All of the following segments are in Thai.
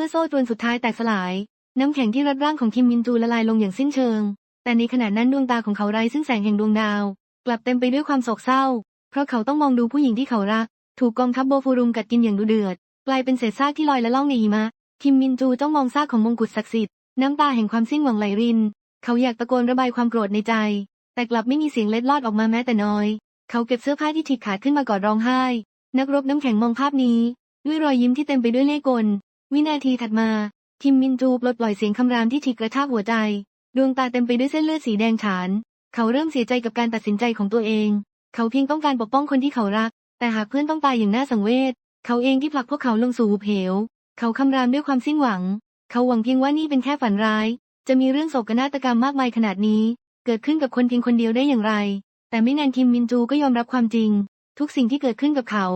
มื่อโซ่ตรวนสุดท้ายแตกสลาย น้ำแข็งที่รัดร่างของคิมมินจูละลายลงอย่างสิ้นเชิง แต่ในขณะนั้นดวงตาของเขาไร้ซึ่งแสงแห่งดวงดาว กลับเต็มไปด้วยความโศกเศร้า เพราะเขาต้องมองดูผู้หญิงที่เขารัก ถูกกองทัพโบฟูรุมกัดกินอย่างดุเดือด กลายเป็นเศษซากที่ลอยละล่องในหิมะ คิมมินจูจ้องมองซากของมงกุฎศักดิ์สิทธิ์น้ำตาแห่งความสิ้นหวังไหลริน เขาอยากตะโกนระบายความโกรธในใจ แต่กลับไม่มีเสียงเล็ดลอดออกมาแม้แต่น้อย เขาเก็บเสื้อผ้าที่ฉีกขาดขึ้นมากอดร้องไห้ นักรบน้ำแข็งมองภาพนี้ ด้วยรอยยิ้มที่เต็มไปด้วยเล่ห์กล วินาทีถัดมา คิมมินจูปลดปล่อยเสียงคำรามที่ฉีกกระชากหัวใจ ดวงตาเต็มไปด้วยเส้นเลือดสีแดงฉาน เขาเริ่มเสียใจกับการตัดสินใจของตัวเอง เขาเพียงต้องการปกป้องคนที่เขารัก แต่หากเพื่อนต้องตายอย่างน่าสังเวช เขาเองที่ผลักพวกเขาลงสู่หุบเหว เขาคำรามด้วยความสิ้นหวัง เขาหวังเพียงว่านี่เป็นแค่ฝันร้าย จะมีเรื่องโศกนาฏกรรมมากมายขนาดนี้ เกิดขึ้นกับคนเพียงคนเดียวได้อย่างไร แต่ไม่นานคิมมินจูก็ยอมรับความจริง ทุกสิ่งที่เกิดขึ้นกับเขา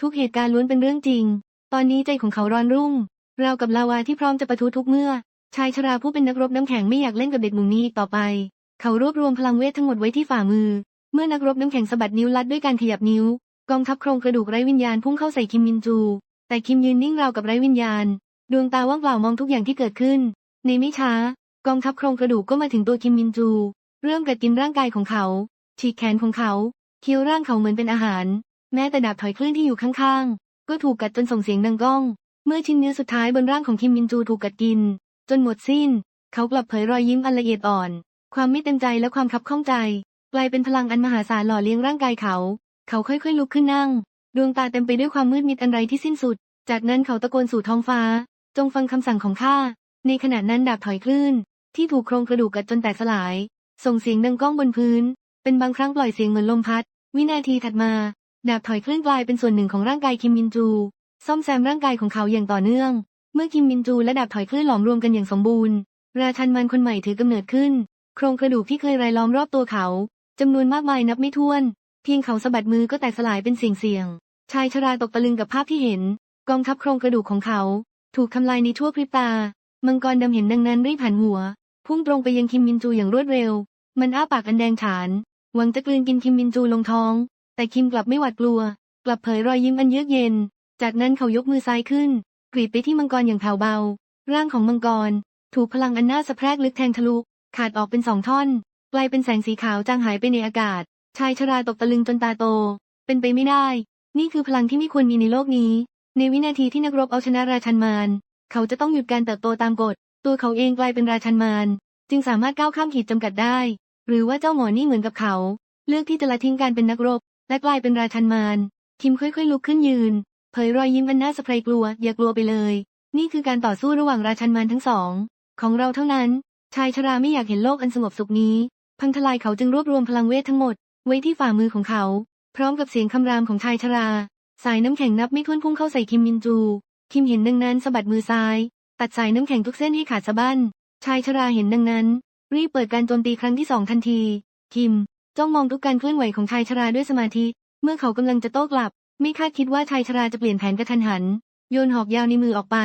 ทุกเหตุการณ์ล้วนเป็นเรื่องจริง ตอนนี้ใจของเขาร้อนรุ่ม ราวกับลาวาที่พร้อมจะปะทุทุกเมื่อ ชายชราผู้เป็นนักรบน้ำแข็งไม่อยากเล่นกับเด็กหนุ่มนี้อีกต่อไป เขารวบรวมพลังเวททั้งหมดไว้ที่ฝ่ามือ เมื่อนักรบน้ำแข็งสะบัดนิ้วลัดด้วยการขยับนิ้ว กองทัพโครงกระดูกไร้วิญญาณพุ่งเข้าใส่คิมมินจู แต่คิมยืนนิ่งราวกับไร้วิญญาณ ดวงตาว่างเปล่ามองทุกอย่างที่เกิดขึ้น ในไม่ช้า กองทัพโครงกระดูกก็มาถึงตัวคิมมินจู เริ่มกัดกินร่างกายของเขา ฉีกแขนของเขาเคี้ยวร่างเขาเหมือนเป็นอาหาร แม้แต่ดาบถอยคลื่นที่อยู่ข้างๆ ก็ถูกกัดจนส่งเสียงดังก้อง เมื่อชิ้นเนื้อสุดท้ายบนร่างของคิมมินจูถูกกัดกิน จนหมดสิ้น เขากลับเผยรอยยิ้มอันละเอียดอ่อน ความไม่เต็มใจและความคับข้องใจ กลายเป็นพลังอันมหาศาลหล่อเลี้ยงร่างกายเขา เขาค่อยๆลุกขึ้นนั่ง ดวงตาเต็มไปด้วยความมืดมิดอันไรที่สิ้นสุด จากนั้นเขาตะโกนสู่ท้องฟ้า จงฟังคำสั่งของข้าในขณะนั้นดาบถอยคลื่น ที่ถูกโครงกระดูกกัดจนแตกสลาย ส่งเสียงดังก้องบนพื้น เป็นบางครั้งปล่อยเสียงเหมือนลมพัด วินาทีถัดมา ดาบถอยคลื่นกลายเป็นส่วนหนึ่งของร่างกายคิมมินจู ซ่อมแซมร่างกายของเขาอย่างต่อเนื่อง เมื่อคิมมินจูและดาบถอยคลื่นหลอมรวมกันอย่างสมบูรณ์ ราชันมันคนใหม่ถือกำเนิดขึ้น โครงกระดูกที่เคยรายล้อมรอบตัวเขาจำนวนมากมายนับไม่ถ้วน เพียงเขาสะบัดมือก็แตกสลายเป็นเสียงเสียงๆชายชราตกตะลึงกับภาพที่เห็น กองทัพโครงกระดูกของเขา ถูกทำลายในชั่วพริบตา มังกรดำเห็นดังนั้นรีบหันหัว พุ่งตรงไปยังคิมมินจูอย่างรวดเร็ว มันอ้าปากอันแดงฉาน หวังจะกลืนกินคิมมินจูลงท้อง แต่คิมกลับไม่หวาดกลัว กลับเผยรอยยิ้มอันเยือกเย็น จากนั้นเขายกมือซ้ายขึ้น กรีดไปที่มังกรอย่างแผ่วเบา ร่างของมังกร ถูกพลังอันน่าสะแพรกลึกแทงทะลุ ขาดออกเป็นสองท่อน กลายเป็นแสงสีขาวจางหายไปในอากาศ ชายชราตกตะลึงจนตาโต เป็นไปไม่ได้ นี่คือพลังที่ไม่ควรมีในโลกนี้ ในวินาทีที่นักรบเอาชนะราชันมารเขาจะต้องหยุดการเติบโตตามกฎ ตัวเขาเองกลายเป็นราชันมารจึงสามารถก้าวข้ามขีดจำกัดได้ หรือว่าเจ้าหมอนี่เหมือนกับเขา เลือกที่จะละทิ้งการเป็นนักรบ และกลายเป็นราชันมารคิมค่อยๆลุกขึ้นยืน ยรอยยิ้มอันน่าสะพรัยกลัว อย่ากลัวไปเลย นี่คือการต่อสู้ระหว่างราชันมารทั้งสอง ของเราเท่านั้น ชายชราไม่อยากเห็นโลกอันสงบสุขนี้ พังทลายเขาจึงรวบรวมพลังเวททั้งหมด ไว้ที่ฝ่ามือของเขา พร้อมกับเสียงคำรามของชายชรา สายน้ำแข็งนับไม่ถ้วนพุ่งเข้าใส่คิมมินจู คิมเห็นดังนั้นสะบัดมือซ้าย ตัดสายน้ำแข็งทุกเส้นให้ขาดสะบั้น ชายชราเห็นดังนั้น รีบเปิดการโจมตีครั้งที่สองทันที คิมจ้องมองทุกการเคลื่อนไหวของชายชราด้วยสมาธิ เมื่อเขากำลังจะโต้กลับ ไม่คาดคิดว่าชายชราจะเปลี่ยนแผนกระทันหัน โยนหอกยาวในมือออกไป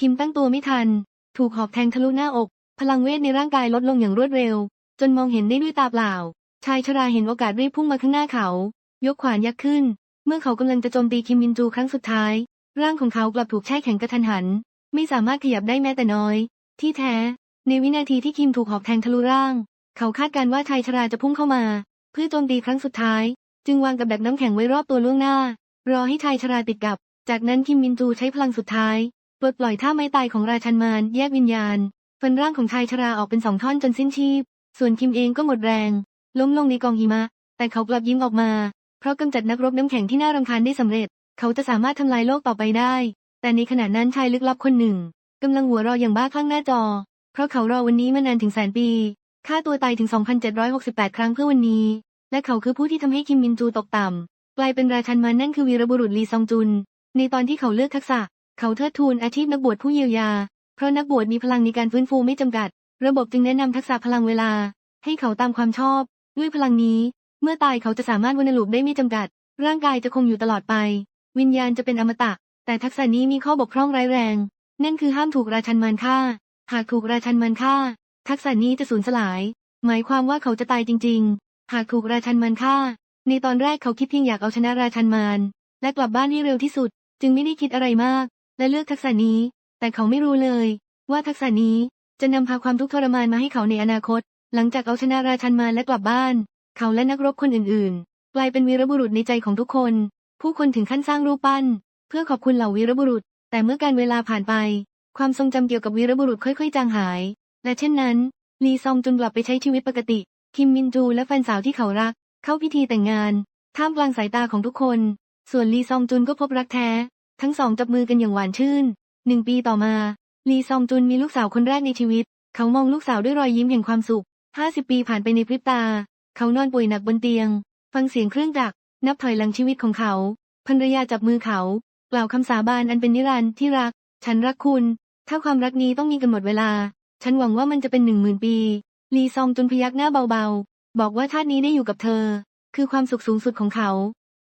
คิมตั้งตัวไม่ทัน ถูกหอกแทงทะลุหน้าอก พลังเวทในร่างกายลดลงอย่างรวดเร็ว จนมองเห็นได้ด้วยตาเปล่า ชายชราเห็นโอกาสรีบพุ่งมาข้างหน้าเขา ยกขวานยักษ์ขึ้น เมื่อเขากำลังจะโจมตีคิมมินจูครั้งสุดท้าย ร่างของเขากลับถูกแช่แข็งกระทันหัน ไม่สามารถขยับได้แม้แต่น้อย ที่แท้ ในวินาทีที่คิมถูกหอกแทงทะลุร่าง เขาคาดการณ์ว่าชายชราจะพุ่งเข้ามา เพื่อโจมตีครั้งสุดท้าย จึงวางกับดักน้ำแข็งไว้รอบตัวล่วงหน้า รอให้ชายชราติดกับ จากนั้นคิมมินจูใช้พลังสุดท้ายปลดปล่อยท่าไม้ตายของราชันมารแยกวิญญาณฟันร่างของชายชราออกเป็นสองท่อนจนสิ้นชีพ ส่วนคิมเองก็หมดแรง ล้มลงในกองหิมะ แต่เขากลับยิ้มออกมา เพราะกำจัดนักรบน้ำแข็งที่น่ารำคาญได้สำเร็จ เขาจะสามารถทำลายโลกต่อไปได้ แต่ในขณะนั้นชายลึกลับคนหนึ่งกำลังหัวเรออย่างบ้าคลั่งหน้าจอ เพราะเขารอวันนี้มานานถึงแสนปีฆ่าตัวตายถึง 2,768 ครั้งเพื่อวันนี้ และเขาคือผู้ที่ทำให้คิมมินจูตกต่ำ กลายเป็นราชันมารนั่นคือวีรบุรุษลีซองจุน ในตอนที่เขาเลือกทักษะ เขาเทิดทูนอาชีพนักบวชผู้เยียวยา เพราะนักบวชมีพลังในการฟื้นฟูไม่จำกัด ระบบจึงแนะนำทักษะพลังเวลา ให้เขาตามความชอบ ด้วยพลังนี้ เมื่อตายเขาจะสามารถวนลูปได้ไม่จำกัด ร่างกายจะคงอยู่ตลอดไป วิญญาณจะเป็นอมตะ แต่ทักษะนี้มีข้อบกพร่องร้ายแรง นั่นคือห้ามถูกราชันมารฆ่า หากถูกราชันมารฆ่า ทักษะนี้จะสูญสลาย หมายความว่าเขาจะตายจริง ๆ หากถูกราชันมารฆ่า ในตอนแรกเขาคิดเพียงอยากเอาชนะราชันมารและกลับบ้านให้เร็วที่สุด จึงไม่ได้คิดอะไรมาก และเลือกทักษะนี้ แต่เขาไม่รู้เลย ว่าทักษะนี้จะนำพาความทุกข์ทรมานมาให้เขาในอนาคต หลังจากเอาชนะราชันมาและกลับบ้าน เขาและนักรบคนอื่นๆ กลายเป็นวีรบุรุษในใจของทุกคน ผู้คนถึงขั้นสร้างรูปปั้น เพื่อขอบคุณเหล่าวีรบุรุษ แต่เมื่อการเวลาผ่านไป ความทรงจำเกี่ยวกับวีรบุรุษค่อย ๆ จางหาย และเช่นนั้นลีซองจุนกลับไปใช้ชีวิตปกติ คิมมินจูและแฟนสาวที่เขารัก เข้าพิธีแต่งงาน ท่ามกลางสายตาของทุกคน ส่วนลีซองจุนก็พบรักแท้ ทั้งสองจับมือกันอย่างหวานชื่น หนึ่งปีต่อมา ลีซองจุนมีลูกสาวคนแรกในชีวิต เขามองลูกสาวด้วยรอยยิ้มแห่งความสุขห้าสิบปีผ่านไปในพริบตา เขานอนป่วยหนักบนเตียง ฟังเสียงเครื่องจักร นับถอยหลังชีวิตของเขา ภรรยาจับมือเขา กล่าวคำสาบานอันเป็นนิรันดร์ที่รัก ฉันรักคุณ ถ้าความรักนี้ต้องมีกำหนดเวลา ฉันหวังว่ามันจะเป็นหนึ่งหมื่นปี ลีซองจุนพยักหน้าเบาๆ บอกว่าชาตินี้ได้อยู่กับเธอ คือความสุขสูงสุดของเขา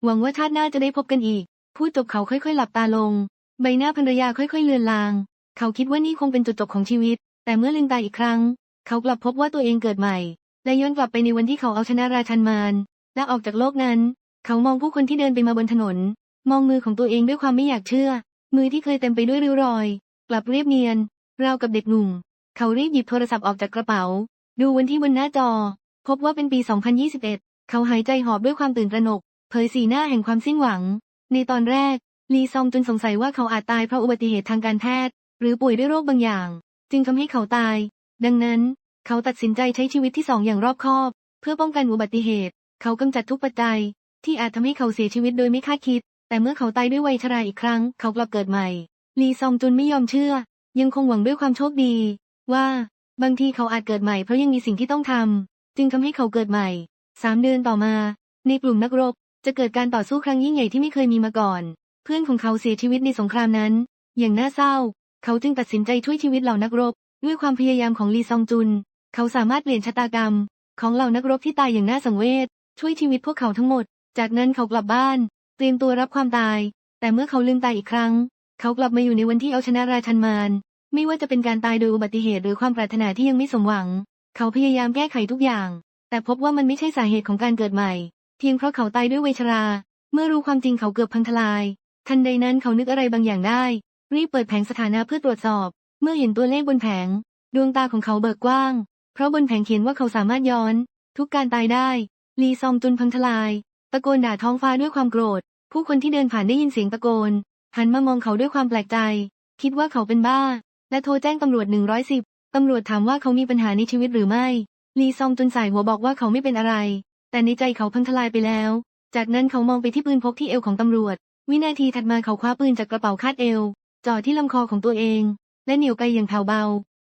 หวังว่าชาติหน้าจะได้พบกันอีก พูดจบเขาค่อยๆ หลับตาลง ใบหน้าภรรยาค่อยๆ เลือนลาง เขาคิดว่านี่คงเป็นจุดจบของชีวิต แต่เมื่อลืมตาอีกครั้ง เขากลับพบว่าตัวเองเกิดใหม่ และย้อนกลับไปในวันที่เขาเอาชนะราชันมารและออกจากโลกนั้น เขามองผู้คนที่เดินไปมาบนถนน มองมือของตัวเองด้วยความไม่อยากเชื่อ มือที่เคยเต็มไปด้วยริ้วรอย กลับเรียบเนียนราวกับเด็กหนุ่ม เขารีบหยิบโทรศัพท์ออกจากกระเป๋า ดูวันที่บนหน้าจอ พบว่าเป็นปี 2021 เขาหายใจหอบด้วยความตื่นตระหนก เผยสีหน้าแห่งความสิ้นหวัง ในตอนแรก ลีซองจนสงสัยว่าเขาอาจตายเพราะอุบัติเหตุทางการแพทย์ หรือป่วยด้วยโรคบางอย่าง จึงทำให้เขาตาย ดังนั้น เขาตัดสินใจใช้ชีวิตที่สองอย่างรอบคอบ เพื่อป้องกันอุบัติเหตุ เขากำจัดทุกปัจจัย ที่อาจทำให้เขาเสียชีวิตโดยไม่คาดคิด แต่เมื่อเขาตายด้วยวัยชราอีกครั้ง เขากลับเกิดใหม่ ลีซองจุนไม่ยอมเชื่อ ยังคงหวังด้วยความโชคดี ว่า บางทีเขาอาจเกิดใหม่เพราะยังมีสิ่งที่ต้องทำ จึงทำให้เขาเกิดใหม่สามเดือนต่อมา ในกลุ่มนักรบ จะเกิดการต่อสู้ครั้งยิ่งใหญ่ที่ไม่เคยมีมาก่อน เพื่อนของเขาเสียชีวิตในสงครามนั้น อย่างน่าเศร้า เขาจึงตัดสินใจช่วยชีวิตเหล่านักรบ ด้วยความพยายามของลีซองจุน เขาสามารถเปลี่ยนชะตากรรม ของเหล่านักรบที่ตายอย่างน่าสังเวชช่วยชีวิตพวกเขาทั้งหมด จากนั้นเขากลับบ้าน เตรียมตัวรับความตาย แต่เมื่อเขาลืมตายอีกครั้ง เขากลับมาอยู่ในวันที่เอาชนะราชันมารไม่ว่าจะเป็นการตายโดยอุบัติเหตุหรือความปรารถนาที่ยังไม่สมหวัง เขาพยายามแก้ไขทุกอย่าง แต่พบว่ามันไม่ใช่สาเหตุของการเกิดใหม่ เพียงเพราะเขาตายด้วยวัยชรา เมื่อรู้ความจริงเขาเกือบพังทลาย ทันใดนั้นเขานึกอะไรบางอย่างได้ รีบเปิดแผงสถานะเพื่อตรวจสอบ เมื่อเห็นตัวเลขบนแผง ดวงตาของเขาเบิกกว้าง เพราะบนแผงเขียนว่าเขาสามารถย้อน ทุกการตายได้ลีซองจุนพังทลาย ตะโกนด่าท้องฟ้าด้วยความโกรธ ผู้คนที่เดินผ่านได้ยินเสียงตะโกนหันมามองเขาด้วยความแปลกใจ คิดว่าเขาเป็นบ้า และโทรแจ้งตำรวจ 110 ตำรวจถามว่าเขามีปัญหาในชีวิตหรือไม่ ลีซองจุนสายหัวบอกว่าเขาไม่เป็นอะไร แต่ในใจเขาพังทลายไปแล้ว จากนั้นเขามองไปที่ปืนพกที่เอวของตำรวจ วินาทีถัดมาเขาคว้าปืนจากกระเป๋าคาดเอวจ่อที่ลำคอของตัวเอง และเหนียวไกอย่างแผ่วเบา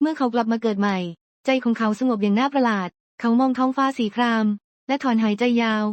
เมื่อเขากลับมาเกิดใหม่ ใจของเขาสงบอย่างน่าประหลาด เขามองท้องฟ้าสีคราม และถอนหายใจยาว